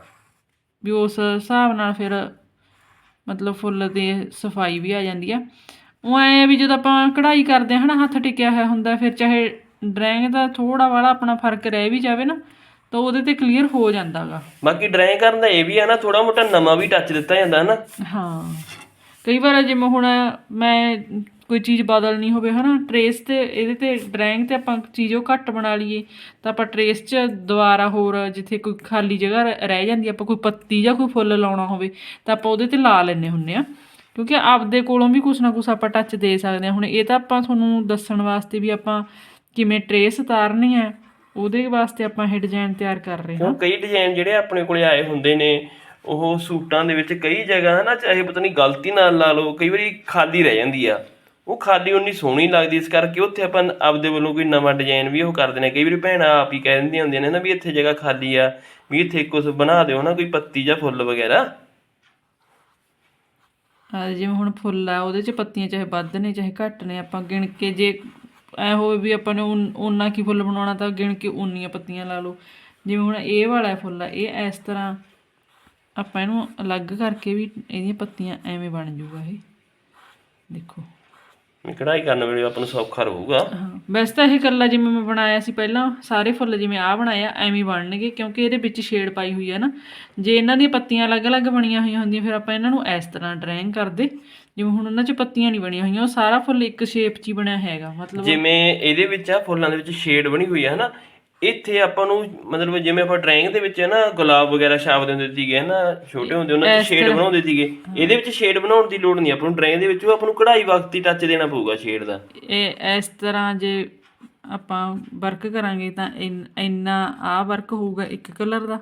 ਵੀ ਉਸ ਹਿਸਾਬ ਨਾਲ ਫਿਰ ਮਤਲਬ ਫੁੱਲ ਤੇ ਸਫ਼ਾਈ ਵੀ ਆ ਜਾਂਦੀ ਆ। ਉਹ ਐ ਵੀ ਜਦੋਂ ਆਪਾਂ ਕਢਾਈ ਕਰਦੇ ਹਾਂ ਹਨਾ ਹੱਥ ਟਿਕਿਆ ਹੋਇਆ ਹੁੰਦਾ ਫਿਰ ਚਾਹੇ ਡਰਾਇੰਗ ਦਾ ਥੋੜਾ ਵਾਲਾ ਆਪਣਾ ਫ਼ਰਕ ਰਹਿ ਵੀ ਜਾਵੇ ਨਾ ਤਾਂ ਉਹਦੇ ਤੇ ਕਲੀਅਰ ਹੋ ਜਾਂਦਾਗਾ। ਬਾਕੀ ਡਰਾਇੰਗ ਕਰਨ ਦਾ ਇਹ ਵੀ ਆ ਨਾ ਥੋੜਾ ਮੋਟਾ ਨਵਾਂ ਵੀ ਟੱਚ ਦਿੱਤਾ ਜਾਂਦਾ ਹਨਾ। ਹਾਂ। ਕਈ ਵਾਰ ਜਿਵੇਂ ਹੁਣ ਮੈਂ ਕੋਈ ਚੀਜ਼ ਬਦਲਣੀ ਹੋਵੇ, ਹਨਾ? ਟਰੇਸ ਤੇ, ਇਹਦੇ ਤੇ ਡਰਾਇੰਗ ਤੇ ਆਪਾਂ ਚੀਜ਼ ਉਹ ਘੱਟ ਬਣਾ ਲਈਏ, ਤਾਂ ਆਪਾਂ ਟਰੇਸ 'ਚ ਦੁਬਾਰਾ ਹੋਰ ਜਿੱਥੇ ਕੋਈ ਖਾਲੀ ਜਗ੍ਹਾ ਰਹਿ ਜਾਂਦੀ ਆਪਾਂ ਕੋਈ ਪੱਤੀ ਜਾਂ ਕੋਈ ਫੁੱਲ ਲਾਉਣਾ ਹੋਵੇ, ਤਾਂ ਆਪਾਂ ਉਹਦੇ ਤੇ ਲਾ ਲੈਂਦੇ ਹੁੰਨੇ ਆ। ਕਿਉਂਕਿ ਆਪਦੇ ਕੋਲੋਂ ਵੀ ਕੁਛ ਨਾ ਕੁਛ ਆਪਾਂ ਟੱਚ ਦੇ ਸਕਦੇ ਹਾਂ ਹੁਣ ਇਹ ਤਾਂ ਆਪਾਂ ਤੁਹਾਨੂੰ ਦੱਸਣ ਵਾਸਤੇ ਵੀ ਆਪਾਂ ਕਿਵੇਂ ਟਰੇਸ ਉਤਾਰਨੀ ਹੈ ਉਹਦੇ ਵਾਸਤੇ ਆਪਾਂ ਇਹ ਡਿਜ਼ਾਈਨ ਤਿਆਰ ਕਰ ਰਹੇ ਹਾਂ। ਕਈ ਡਿਜ਼ਾਈਨ ਜਿਹੜੇ ਆਪਣੇ ਕੋਲੇ ਆਏ ਹੁੰਦੇ ਨੇ, ਉਹ ਸੂਟਾਂ ਦੇ ਵਿੱਚ ਕਈ ਜਗ੍ਹਾ, ਹਨਾ? ਚਾਹੇ ਪਤਾ ਨਹੀਂ ਗਲਤੀ ਨਾਲ ਲਾ ਲਓ, ਕਈ ਵਾਰੀ ਖਾਲੀ ਰਹਿ ਜਾਂਦੀ ਆ। ਉਹ ਖਾਲੀ ਉਨੀ ਸੋਹਣੀ ਲੱਗਦੀ ਇਸ ਕਰਕੇ ਉੱਥੇ ਆਪਾਂ ਆਪਦੇ ਵੱਲੋਂ ਕੋਈ ਨਵਾਂ ਡਿਜ਼ਾਈਨ ਵੀ ਉਹ ਕਰਦੇ ਨੇ ਕਈ ਵਾਰੀ ਭੈਣਾਂ ਆਪ ਹੀ ਕਹਿ ਦਿੰਦੀਆਂ ਹੁੰਦੀਆਂ ਨੇ ਨਾ ਵੀ ਇੱਥੇ ਜਗ੍ਹਾ ਖਾਲੀ ਆ, ਵੀ ਇੱਥੇ ਕੁਝ ਬਣਾ ਦਿਓ ਨਾ, ਕੋਈ ਪੱਤੀ ਜਾਂ ਫੁੱਲ ਵਗੈਰਾ। ਆ ਜਿਵੇਂ ਹੁਣ ਫੁੱਲ ਆ, ਉਹਦੇ ਚ ਪੱਤੀਆਂ ਚਾਹੇ ਵੱਧ ਨੇ, ਚਾਹੇ ਘੱਟ ਨੇ, ਆਪਾਂ ਗਿਣ ਕੇ ਜੇ ਐ ਹੋਵੇ ਵੀ ਆਪਾਂ ਨੇ ਉਹਨਾਂ ਕੀ ਫੁੱਲ ਬਣਾਉਣਾ ਤਾਂ ਗਿਣ ਕੇ ਉਨੀਆਂ ਪੱਤੀਆਂ ਲਾ ਲਓ। ਜਿਵੇਂ ਹੁਣ ਇਹ ਵਾਲਾ ਫੁੱਲ ਆ, ਇਹ ਇਸ ਤਰ੍ਹਾਂ ਆਪਾਂ ਇਹਨੂੰ ਅਲੱਗ ਕਰਕੇ ਵੀ ਇਹਦੀਆਂ ਪੱਤੀਆਂ ਐਵੇਂ ਬਣ ਜੂਗਾ ਇਹ। ਦੇਖੋ। ਵੀ ਕਢਾਈ ਕਰਨ ਵੇਲੇ ਆਪਾਂ ਨੂੰ ਸੌਖਾ ਰਹੂਗਾ। ਹਾਂ ਵੈਸੇ ਤਾਂ ਇਹ ਕੱਲਾ ਜਿਵੇਂ ਮੈਂ ਬਣਾਇਆ ਸੀ ਪਹਿਲਾਂ ਸਾਰੇ ਫੁੱਲ ਜਿਵੇਂ ਆ ਬਣਾਇਆ ਐਵੇਂ ਹੀ ਬਣਨਗੇ ਕਿਉਂਕਿ ਇਹਦੇ ਵਿੱਚ ਸ਼ੇਡ ਪਾਈ ਹੋਈ ਹੈ ਨਾ। ਜੇ ਇਹਨਾਂ ਦੀਆਂ ਪੱਤੀਆਂ ਅਲੱਗ-ਅਲੱਗ ਬਣੀਆਂ ਹੋਈਆਂ ਹੁੰਦੀਆਂ ਫਿਰ ਆਪਾਂ ਇਹਨਾਂ ਨੂੰ ਇਸ ਤਰ੍ਹਾਂ ਡਰਾਇੰਗ ਕਰਦੇ। ਜਿਵੇਂ ਹੁਣ ਉਹਨਾਂ 'ਚ ਪੱਤੀਆਂ ਨਹੀਂ ਬਣੀਆਂ ਹੋਈਆਂ ਉਹ ਸਾਰਾ ਫੁੱਲ ਇੱਕ ਸ਼ੇਪ 'ਚ ਹੀ ਬਣਿਆ ਹੈਗਾ ਮਤਲਬ ਜਿਵੇਂ ਇਹਦੇ ਵਿੱਚ ਆ ਫੁੱਲਾਂ ਦੇ ਵਿੱਚ ਸ਼ੇਡ ਬਣੀ ਹੋਈ ਹੈ ਹਨਾ? ਇੱਥੇ ਆਪਾਂ ਨੂੰ ਮਤਲਬ ਜਿਵੇਂ ਆਪਾਂ ਡਰਾਇੰਗ ਦੇ ਵਿੱਚ ਨਾ ਗੁਲਾਬ ਵਗੈਰਾ ਛਾਪਦੇ ਹੁੰਦੇ ਸੀਗੇ ਨਾ ਛੋਟੇ ਹੁੰਦੇ ਉਹਨਾਂ 'ਚ ਸ਼ੇਡ ਬਣਾਉਂਦੇ ਸੀਗੇ। ਇਹਦੇ ਵਿੱਚ ਸ਼ੇਡ ਬਣਾਉਣ ਦੀ ਲੋੜ ਨਹੀਂ ਆਪਾਂ ਨੂੰ ਡਰਾਇੰਗ ਦੇ ਵਿੱਚ ਉਹ ਆਪਾਂ ਨੂੰ ਕਢਾਈ ਵਕਤ ਹੀ ਟੱਚ ਦੇਣਾ ਪਊਗਾ ਸ਼ੇਡ ਦਾ। ਇਹ ਇਸ ਤਰ੍ਹਾਂ ਜੇ ਆਪਾਂ ਵਰਕ ਕਰਾਂਗੇ ਤਾਂ ਇਨ- ਇੰਨਾ ਆ ਵਰਕ ਹੋਊਗਾ ਇੱਕ ਕਲਰ ਦਾ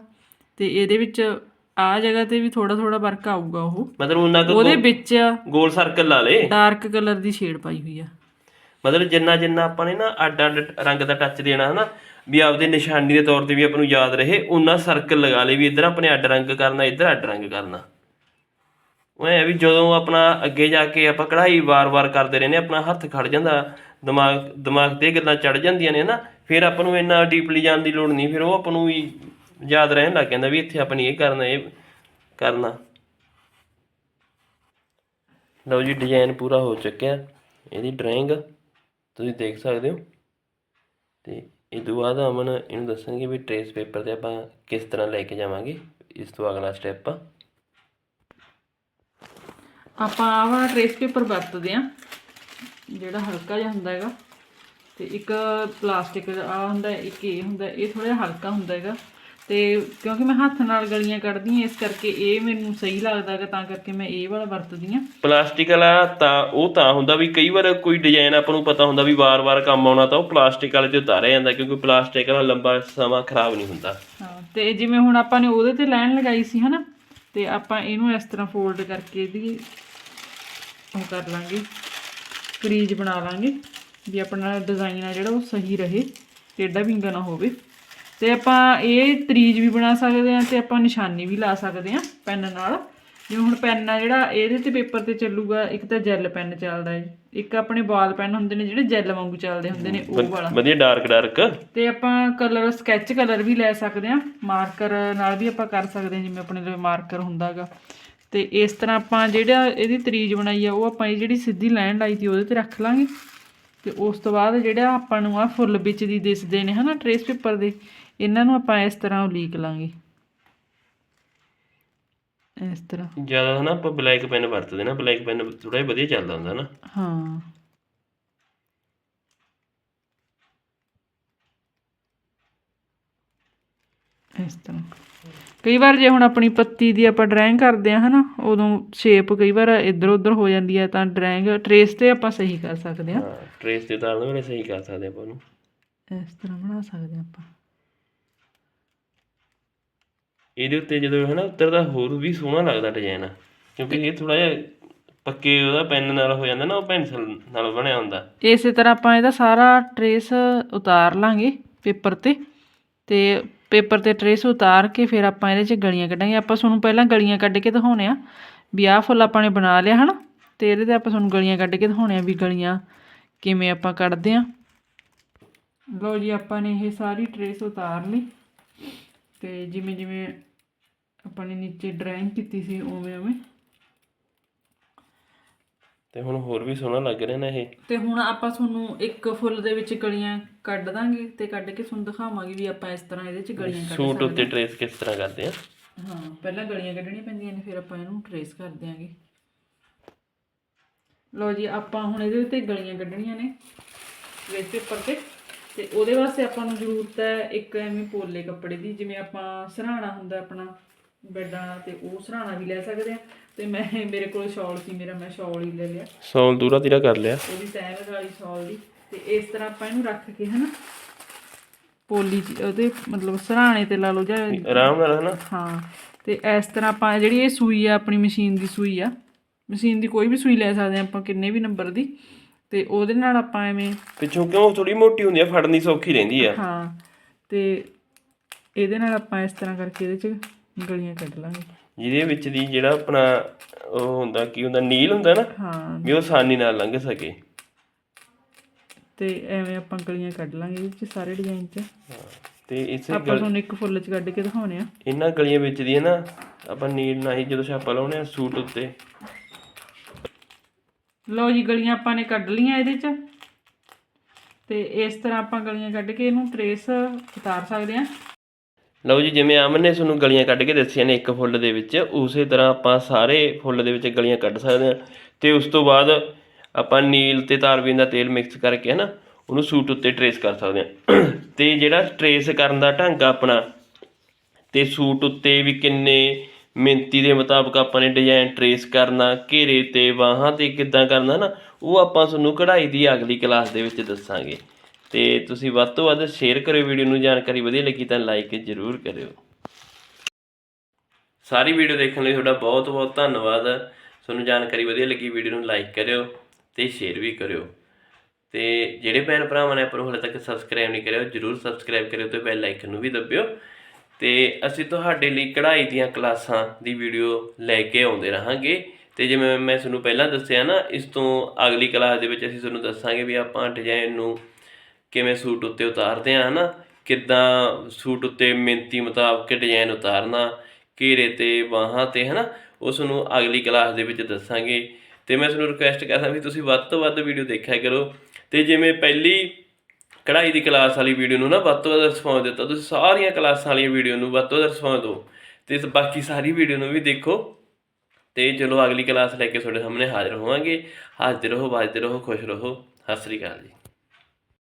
ਤੇ ਇਹਦੇ ਵਿੱਚ ਆ ਜਗ੍ਹਾ ਤੇ ਵੀ ਥੋੜਾ ਥੋੜਾ ਵਰਕ ਆਊਗਾ ਉਹ। ਮਤਲਬ ਉਹਨਾਂ ਕੁ ਉਹਦੇ ਵਿੱਚ ਗੋਲ ਸਰਕਲ ਲਾ ਲੇ ਡਾਰਕ ਕਲਰ ਦੀ ਸ਼ੇਡ ਪਾਈ ਹੋਈ ਆ। ਮਤਲਬ ਜਿੰਨਾ ਜਿੰਨਾ ਆਪਾਂ ਨੇ ਨਾ ਅੱਡ ਅੱਡ ਰੰਗ ਦਾ ਟੱਚ ਦੇਣਾ ਹਨਾ ਵੀ ਆਪਦੇ ਨਿਸ਼ਾਨੀ ਦੇ ਤੌਰ ਤੇ ਵੀ ਆਪਾਂ ਨੂੰ ਯਾਦ ਰਹੇ, ਉਹਨਾਂ ਸਰਕਲ ਲਗਾ ਲਈ ਵੀ ਇੱਧਰ ਆਪਣੇ ਅੱਡ ਰੰਗ ਕਰਨਾ, ਇੱਧਰ ਅੱਡ ਰੰਗ ਕਰਨਾ। ਉਹ ਐ ਵੀ ਜਦੋਂ ਆਪਣਾ ਅੱਗੇ ਜਾ ਕੇ ਆਪਾਂ ਕਢਾਈ ਵਾਰ-ਵਾਰ ਕਰਦੇ ਰਹਿੰਦੇ ਆਪਣਾ ਹੱਥ ਖੜ ਜਾਂਦਾ, ਦਿਮਾਗ ਦਿਮਾਗ ਤੇ ਗੱਲਾਂ ਚੜ ਜਾਂਦੀਆਂ ਨੇ ਨਾ ਫਿਰ ਆਪਾਂ ਨੂੰ ਇੰਨਾ ਡੀਪਲੀ ਜਾਣ ਦੀ ਲੋੜ ਨਹੀਂ, ਫਿਰ ਉਹ ਆਪਾਂ ਨੂੰ ਯਾਦ ਰਹਿਣ ਲੱਗ ਜਾਂਦਾ ਵੀ ਇੱਥੇ ਆਪਾਂ ਨੇ ਇਹ ਕਰਨਾ ਇਹ ਕਰਨਾ। ਲਓ ਜੀ ਡਿਜ਼ਾਈਨ ਪੂਰਾ ਹੋ ਚੁੱਕਿਆ, ਇਹਦੀ ਡਰਾਇੰਗ ਤੁਸੀਂ ਦੇਖ ਸਕਦੇ ਹੋ। ਤੇ ਇਹ ਤੋਂ ਬਾਅਦ ਅਮਨ ਇਹਨੂੰ ਦੱਸਾਂਗੇ ਵੀ ਟ੍ਰੇਸ ਪੇਪਰ ਤੇ ਆਪਾਂ ਕਿਸ ਤਰ੍ਹਾਂ ਲੈ ਕੇ ਜਾਵਾਂਗੇ, ਇਸ ਤੋਂ ਅਗਲਾ ਸਟੈਪ ਆ। ਆਪਾਂ ਆਹ ਵਾਲਾ ਟ੍ਰੇਸ ਪੇਪਰ ਵਰਤਦੇ ਆ ਜਿਹੜਾ ਹਲਕਾ ਜਿਹਾ ਹੁੰਦਾ ਹੈਗਾ, ਤੇ ਇੱਕ ਪਲਾਸਟਿਕ ਆ ਹੁੰਦਾ, ਇੱਕ ਇਹ ਹੁੰਦਾ, ਇਹ ਥੋੜਾ ਜਿਹਾ ਹਲਕਾ ਹੁੰਦਾ ਹੈਗਾ। ਤੇ ਕਿਉਂਕਿ ਮੈਂ ਹੱਥ ਨਾਲ ਗਲੀਆਂ ਕੱਢਦੀ ਹਾਂ ਇਸ ਕਰਕੇ ਇਹ ਮੈਨੂੰ ਸਹੀ ਲੱਗਦਾ ਹੈਗਾ ਤਾਂ ਕਰਕੇ ਮੈਂ ਇਹ ਵਾਲਾ ਵਰਤਦੀ ਹਾਂ। ਪਲਾਸਟਿਕ ਵਾਲਾ ਤਾਂ ਉਹ ਤਾਂ ਹੁੰਦਾ ਵੀ ਕਈ ਵਾਰ ਕੋਈ ਡਿਜ਼ਾਈਨ ਆਪਾਂ ਨੂੰ ਪਤਾ ਹੁੰਦਾ ਵੀ ਵਾਰ-ਵਾਰ ਕੰਮ ਆਉਣਾ ਤਾਂ ਉਹ ਪਲਾਸਟਿਕ ਵਾਲੇ ਤੇ ਉਤਾਰਿਆ ਜਾਂਦਾ ਕਿਉਂਕਿ ਪਲਾਸਟਿਕ ਵਾਲਾ ਲੰਬਾ ਸਮਾਂ ਖਰਾਬ ਨਹੀਂ ਹੁੰਦਾ। ਹਾਂ ਤੇ ਜਿਵੇਂ ਹੁਣ ਆਪਾਂ ਨੇ ਉਹਦੇ ਤੇ ਲਾਈਨ ਲਗਾਈ ਸੀ ਹਨਾ ਤੇ ਆਪਾਂ ਇਹਨੂੰ ਇਸ ਤਰ੍ਹਾਂ ਫੋਲਡ ਕਰਕੇ ਇਹਦੀ ਉਹ ਕਰ ਲਾਂਗੇ ਕਰੀਜ ਬਣਾ ਲਾਂਗੇ ਵੀ ਆਪਣਾ ਡਿਜ਼ਾਈਨ ਆ ਜਿਹੜਾ ਉਹ ਸਹੀ ਰਹੇ ਟੇਢਾ ਵਿੰਗਾ ਨਾ ਹੋਵੇ। ਤੇ ਆਪਾਂ ਇਹ ਤਰੀਜ ਵੀ ਬਣਾ ਸਕਦੇ ਆ ਤੇ ਆਪਾਂ ਨਿਸ਼ਾਨੀ ਵੀ ਲਾ ਸਕਦੇ ਆ ਪੈਨ ਨਾਲ। ਜਿਵੇਂ ਹੁਣ ਪੈਨ ਆ ਜਿਹੜਾ ਇਹਦੇ ਤੇ ਪੇਪਰ ਤੇ ਚੱਲੂਗਾ ਇੱਕ ਤਾਂ ਜੈਲ ਪੈਨ ਚੱਲਦਾ ਹੈ ਇੱਕ ਆਪਣੇ ਬਾਲ ਪੈਨ ਹੁੰਦੇ ਨੇ ਜਿਹੜੇ ਜੈਲ ਵਾਂਗੂ ਚੱਲਦੇ ਹੁੰਦੇ ਨੇ ਉਹ ਵਾਲਾ। ਵਧੀਆ ਡਾਰਕ ਡਾਰਕ ਤੇ ਆਪਾਂ ਕਲਰ ਸਕੈਚ ਕਲਰ ਵੀ ਲੈ ਸਕਦੇ ਆ ਮਾਰਕਰ ਨਾਲ ਵੀ ਆਪਾਂ ਕਰ ਸਕਦੇ ਆ ਜਿਵੇਂ ਆਪਣੇ ਲਈ ਮਾਰਕਰ ਹੁੰਦਾਗਾ। ਤੇ ਇਸ ਤਰ੍ਹਾਂ ਆਪਾਂ ਜਿਹੜਾ ਇਹਦੀ ਤਰੀਜ ਬਣਾਈ ਆ ਉਹ ਆਪਾਂ ਇਹ ਜਿਹੜੀ ਸਿੱਧੀ ਲਾਈਨ ਲਾਈ ਸੀ ਉਹਦੇ ਤੇ ਰੱਖ ਲਾਂਗੇ। ਤੇ ਉਸ ਤੋਂ ਬਾਅਦ ਜਿਹੜਾ ਆਪਾਂ ਨੂੰ ਆ ਫੁੱਲ ਵਿੱਚ ਦੀ ਦਿਸਦੇ ਨੇ ਹਨਾ ਟ੍ਰੇਸ ਪੇਪਰ ਦੇ ਇਹਨਾਂ ਨੂੰ ਆਪਾਂ ਇਸ ਤਰ੍ਹਾਂ ਉਲੀਕ ਲਾਂਗੇ। ਇਸ ਤਰ੍ਹਾਂ। ਜ਼ਿਆਦਾ ਨਾ ਆਪਾਂ ਬਲੈਕ ਪੈਨ ਵਰਤਦੇ ਨਾ ਬਲੈਕ ਪੈਨ ਥੋੜਾ ਜਿਹਾ ਵਧੀਆ ਚੱਲਦਾ ਹੁੰਦਾ ਨਾ। ਹਾਂ। ਇਸ ਤਰ੍ਹਾਂ। ਕਈ ਵਾਰ ਜੇ ਹੁਣ ਆਪਣੀ ਪੱਤੀ ਦੀ ਆਪਾਂ ਡਰਾਇੰਗ ਕਰਦੇ ਆ ਹਨਾ ਉਦੋਂ ਸ਼ੇਪ ਕਈ ਵਾਰ ਇੱਧਰ ਉੱਧਰ ਹੋ ਜਾਂਦੀ ਹੈ ਤਾਂ ਡਰਾਇੰਗ ਟਰੇਸ ਤੇ ਆਪਾਂ ਸਹੀ ਕਰ ਸਕਦੇ ਆ ਹਾਂ ਟ੍ਰੇਸ ਤੇ ਉਤਾਰਨ ਵੇਲੇ ਸਹੀ ਕਰ ਸਕਦੇ ਆਪਾਂ ਉਹਨੂੰ। ਇਸ ਤਰ੍ਹਾਂ ਬਣਾ ਸਕਦੇ ਆ ਆਪਾਂ। ਇਹਦੇ ਉੱਤੇ ਜਦੋਂ ਹੈ ਨਾ ਉਤਰਦਾ ਹੋਰ ਵੀ ਸੋਹਣਾ ਲੱਗਦਾ ਡਿਜ਼ਾਈਨ ਕਿਉਂਕਿ ਇਹ ਥੋੜਾ ਜਿਹਾ ਪੱਕੇ ਉਹਦਾ ਪੈਨ ਨਾਲ ਹੋ ਜਾਂਦਾ ਨਾ, ਉਹ ਪੈਨਸਲ ਨਾਲ ਬਣਿਆ ਹੁੰਦਾ। ਇਸੇ ਤਰ੍ਹਾਂ ਆਪਾਂ ਇਹਦਾ ਸਾਰਾ ਟਰੇਸ ਉਤਾਰ ਲਾਂਗੇ ਪੇਪਰ ਤੇ। ਤੇ ਪੇਪਰ ਤੇ ਟਰੇਸ ਉਤਾਰ ਕੇ ਫਿਰ ਆਪਾਂ ਇਹਦੇ 'ਚ ਗਲੀਆਂ ਕੱਢਾਂਗੇ। ਆਪਾਂ ਤੁਹਾਨੂੰ ਪਹਿਲਾਂ ਗਲੀਆਂ ਕੱਢ ਕੇ ਦਿਖਾਉਣੇ ਆ ਵੀ ਆਹ ਫੁੱਲ ਆਪਾਂ ਨੇ ਬਣਾ ਲਿਆ ਹਨਾ। ਤੇ ਇਹਦੇ ਤੇ ਆਪਾਂ ਤੁਹਾਨੂੰ ਗਲੀਆਂ ਕੱਢ ਕੇ ਦਿਖਾਉਣੇ ਆ ਵੀ ਗਲੀਆਂ ਕਿਵੇਂ ਆਪਾਂ ਕੱਢਦੇ ਆ। ਲਓ ਜੀ, ਆਪਾਂ ਨੇ ਇਹ ਸਾਰੀ ਟਰੇਸ ਉਤਾਰ ਲਈ। ਤੇ ਜਿਵੇਂ ਜਿਵੇਂ ਆਪਾਂ ਨੇ ਨੀਚੇ ਡਰਾਇੰਗ ਕੀਤੀ ਸੀ ਉਵੇਂ ਉਵੇਂ। ਤੇ ਹੁਣ ਹੋਰ ਵੀ ਸੋਹਣਾ ਲੱਗ ਰਿਹਾ ਨਾ ਇਹ। ਤੇ ਹੁਣ ਆਪਾਂ ਤੁਹਾਨੂੰ ਇੱਕ ਫੁੱਲ ਦੇ ਵਿੱਚ ਗਲੀਆਂ ਕੱਢ ਦਾਂਗੇ ਤੇ ਕੱਢ ਕੇ ਤੁਹਾਨੂੰ ਦਿਖਾਵਾਂਗੇ ਵੀ ਆਪਾਂ ਇਸ ਤਰ੍ਹਾਂ ਇਹਦੇ 'ਚ ਗਲੀਆਂ ਕੱਢ ਸੂਟ ਉੱਤੇ ਟ੍ਰੇਸ ਕਿਸ ਤਰ੍ਹਾਂ ਕਰਦੇ ਆ? ਹਾਂ ਪਹਿਲਾਂ ਗਲੀਆਂ ਕੱਢਣੀਆਂ ਪੈਂਦੀਆਂ ਨੇ ਫਿਰ ਆਪਾਂ ਇਹਨੂੰ ਟਰੇਸ ਕਰ ਦਿਆਂਗੇ। ਲਓ ਜੀ ਆਪਾਂ ਹੁਣ ਇਹਦੇ ਉੱਤੇ ਗਲੀਆਂ ਕੱਢਣੀਆਂ ਨੇ। ਟਰੇਸ ਪੇਪਰ ਤੇ। ਤੇ ਉਹਦੇ ਵਾਸਤੇ ਆਪਾਂ ਨੂੰ ਜ਼ਰੂਰਤ ਹੈ ਇੱਕ ਐਵੇਂ ਪੋਲੇ ਕੱਪੜੇ ਦੀ ਜਿਵੇਂ ਆਪਾਂ ਸਰਾਣਾ ਹੁੰਦਾ ਆਪਣਾ ਬੈੱਡਾਂ ਤੇ ਉਹ ਸਰਾਣਾ ਵੀ ਲੈ ਸਕਦੇ ਆ ਤੇ ਮੈਂ ਮੇਰੇ ਕੋਲ ਸ਼ਾਲ ਸੀ ਮੇਰਾ ਮੈਂ ਸ਼ਾਲ ਹੀ ਲੈ ਲਿਆ। ਸੌਲ ਦੂਰਾ ਤੀਰਾ ਕਰ ਲਿਆ। ਉਹਦੀ ਤੈਅ ਲਈ ਸ਼ਾਲ ਦੀ। ਤੇ ਇਸ ਤਰ੍ਹਾਂ ਆਪਾਂ ਇਹਨੂੰ ਰੱਖ ਕੇ ਹਨਾ ਪੋਲੀ ਉਹਦੇ ਮਤਲਬ ਸਰਾਣੇ ਤੇ ਲਾ ਲਓ ਜਾਂ ਆਰਾਮ ਨਾਲ ਹਨਾ। ਹਾਂ ਤੇ ਇਸ ਤਰ੍ਹਾਂ ਆਪਾਂ ਜਿਹੜੀ ਇਹ ਸੂਈ ਆ ਆਪਣੀ ਮਸ਼ੀਨ ਦੀ ਸੂਈ ਆ ਮਸ਼ੀਨ ਦੀ ਕੋਈ ਵੀ ਸੂਈ ਲੈ ਸਕਦੇ ਆ ਆਪਾਂ ਕਿੰਨੇ ਵੀ ਨੰਬਰ ਦੀ। ਤੇ ਉਹਦੇ ਨਾਲ ਆਪਾਂ ਐਵੇਂ ਪਿੱਛੋਂ ਕਿਉਂ ਥੋੜੀ ਮੋਟੀ ਹੁੰਦੀ ਆ ਫੜਨੀ ਸੌਖੀ ਰਹਿੰਦੀ ਆ। ਹਾਂ ਤੇ ਇਹਦੇ ਨਾਲ ਆਪਾਂ ਇਸ ਤਰ੍ਹਾਂ ਕਰਕੇ ਇਹਦੇ ਚ ਗਲੀਆਂ ਕੱਢ ਲਾਂਗੇ। ਜਿਹਦੇ ਵਿੱਚ ਦੀ ਜਿਹੜਾ ਆਪਣਾ ਉਹ ਹੁੰਦਾ ਕੀ ਹੁੰਦਾ ਨੀਲ ਹੁੰਦਾ ਨਾ ਹਾਂ। ਵੀ ਉਹ ਆਸਾਨੀ ਨਾਲ ਲੰਘ ਸਕੇ। ਤੇ ਐਵੇਂ ਆਪਾਂ ਗਲੀਆਂ ਕੱਢ ਲਾਂਗੇ ਇਹਦੇ ਚ ਸਾਰੇ ਡਿਜ਼ਾਈਨ ਚ। ਤੇ ਇਸੇ ਆਪਾਂ ਤੁਹਾਨੂੰ ਇੱਕ ਫੁੱਲ ਚ ਕੱਢ ਕੇ ਦਿਖਾਉਣੇ ਆ। ਇਹਨਾਂ ਗਲੀਆਂ ਵਿੱਚ ਦੀ ਨਾ ਆਪਾਂ ਨੀਲ ਨਾਲ ਹੀ ਜਦੋਂ ਛਾਪਾ ਲਾਉਣੇ ਆ ਸੂਟ ਉੱਤੇ। ਲਓ ਜੀ, ਗਲੀਆਂ ਆਪਾਂ ਨੇ ਕੱਢ ਲੀਆਂ ਇਹਦੇ ਚ। ਤੇ ਇਸ ਤਰ੍ਹਾਂ ਆਪਾਂ ਗਲੀਆਂ ਕੱਢ ਕੇ ਇਹਨੂੰ ਟਰੇਸ ਉਤਾਰ ਸਕਦੇ ਆ ਲਓ ਜੀ, ਜਿਵੇਂ ਅਮਨ ਨੇ ਤੁਹਾਨੂੰ ਗਲੀਆਂ ਕੱਢ ਕੇ ਦੱਸੀਆਂ ਨੇ ਇੱਕ ਫੁੱਲ ਦੇ ਵਿੱਚ, ਉਸੇ ਤਰ੍ਹਾਂ ਆਪਾਂ ਸਾਰੇ ਫੁੱਲ ਦੇ ਵਿੱਚ ਗਲੀਆਂ ਕੱਢ ਸਕਦੇ ਹਾਂ। ਤੇ ਉਸ ਤੋਂ ਬਾਅਦ ਆਪਾਂ ਨੀਲ ਤੇ ਤਾਰਬੀਨ ਦਾ ਤੇਲ ਮਿਕਸ ਕਰਕੇ ਹਨਾ, ਉਹਨੂੰ ਸੂਟ ਉੱਤੇ ਟਰੇਸ ਕਰ ਸਕਦੇ ਹਾਂ। ਤੇ ਜਿਹੜਾ ਟਰੇਸ ਕਰਨ ਦਾ ਢੰਗ ਆਪਣਾ, ਤੇ ਸੂਟ ਉੱਤੇ ਵੀ ਕਿੰਨੇ ਮਿੰਤੀ ਦੇ ਮੁਤਾਬਕ ਆਪਾਂ ਨੇ ਡਿਜ਼ਾਈਨ ਟਰੇਸ ਕਰਨਾ, ਘੇਰੇ ਤੇ ਬਾਹਾਂ ਤੇ ਕਿੱਦਾਂ ਕਰਨਾ ਨਾ, ਉਹ ਆਪਾਂ ਤੁਹਾਨੂੰ ਕਢਾਈ ਦੀ ਅਗਲੀ ਕਲਾਸ ਦੇ ਵਿੱਚ ਦੱਸਾਂਗੇ। ਤੇ ਤੁਸੀਂ ਵੱਧ ਤੋਂ ਵੱਧ ਸ਼ੇਅਰ ਕਰਿਓ ਵੀਡੀਓ ਨੂੰ, ਜਾਣਕਾਰੀ ਵਧੀਆ ਲੱਗੀ ਤਾਂ ਲਾਈਕ ਜ਼ਰੂਰ ਕਰਿਓ। ਸਾਰੀ ਵੀਡੀਓ ਦੇਖਣ ਲਈ ਤੁਹਾਡਾ ਬਹੁਤ ਬਹੁਤ ਧੰਨਵਾਦ। ਤੁਹਾਨੂੰ ਜਾਣਕਾਰੀ ਵਧੀਆ ਲੱਗੀ ਵੀਡੀਓ ਨੂੰ ਲਾਈਕ ਕਰਿਓ ਤੇ ਸ਼ੇਅਰ ਵੀ ਕਰਿਓ। ਤੇ ਜਿਹੜੇ ਭੈਣ ਭਰਾਵਾਂ ਨੇ ਆਪਾਂ ਨੂੰ ਹਾਲੇ ਤੱਕ ਸਬਸਕ੍ਰਾਈਬ ਨਹੀਂ ਕਰਿਆ ਜਰੂਰ ਸਬਸਕ੍ਰਾਈਬ ਕਰਿਓ ਤੇ ਬੈਲ ਆਈਕਨ ਨੂੰ ਵੀ ਦਬਿਓ। ਤੇ ਅਸੀਂ ਤੁਹਾਡੇ ਲਈ ਕਢਾਈ ਦੀਆਂ ਕਲਾਸਾਂ ਦੀ ਵੀਡੀਓ ਲੈ ਕੇ ਆਉਂਦੇ ਰਹਾਂਗੇ। ਤੇ ਜਿਵੇਂ ਮੈਂ ਤੁਹਾਨੂੰ ਪਹਿਲਾਂ ਦੱਸਿਆ ਨਾ, ਇਸ ਤੋਂ ਅਗਲੀ ਕਲਾਸ ਦੇ ਵਿੱਚ ਅਸੀਂ ਤੁਹਾਨੂੰ ਦੱਸਾਂਗੇ ਵੀ ਆਪਾਂ ਡਿਜ਼ਾਈਨ ਨੂੰ ਕਿਵੇਂ ਸੂਟ ਉੱਤੇ ਉਤਾਰਦੇ ਆ ਹਨਾ? ਕਿੱਦਾਂ ਸੂਟ ਉੱਤੇ ਮਿੰਤੀ ਮੁਤਾਬਕ ਡਿਜ਼ਾਈਨ ਉਤਾਰਨਾ, ਘੇਰੇ ਤੇ ਬਾਹਾਂ ਤੇ, ਹਨਾ? ਉਸ ਨੂੰ ਅਗਲੀ ਕਲਾਸ ਦੇ ਵਿੱਚ ਦੱਸਾਂਗੇ। ਤੇ ਮੈਂ ਤੁਹਾਨੂੰ ਰਿਕੁਐਸਟ ਕਰਦਾ ਵੀ ਤੁਸੀਂ ਵੱਧ ਤੋਂ ਵੱਧ ਵੀਡੀਓ ਦੇਖਿਆ ਕਰੋ। ਤੇ ਜਿਵੇਂ ਪਹਿਲੀ ਕਢਾਈ ਦੀ ਕਲਾਸ ਵਾਲੀ ਵੀਡੀਓ ਨੂੰ ਨਾ ਵੱਧ ਤੋਂ ਵੱਧ ਰਿਸਪੌਂਸ ਦਿੱਤਾ। ਤੁਸੀਂ ਸਾਰੀਆਂ ਕਲਾਸਾਂ ਵਾਲੀਆਂ ਵੀਡੀਓ ਨੂੰ ਵੱਧ ਤੋਂ ਵੱਧ ਰਿਸਪੌਂਸ ਦਿਓ। ਤੇ ਇਸ ਬਾਕੀ ਸਾਰੀ ਵੀਡੀਓ ਨੂੰ ਵੀ ਦੇਖੋ। ਤੇ ਚਲੋ ਅਗਲੀ ਕਲਾਸ ਲੈ ਕੇ ਤੁਹਾਡੇ ਸਾਹਮਣੇ ਹਾਜ਼ਰ ਹੋਵਾਂਗੇ। ਹਾਜ਼ਰ ਰਹੋ, ਵੱਜਦੇ ਰਹੋ, ਖੁਸ਼ ਰਹੋ। ਸਤਿ ਸ੍ਰੀ ਅਕਾਲ ਜੀ।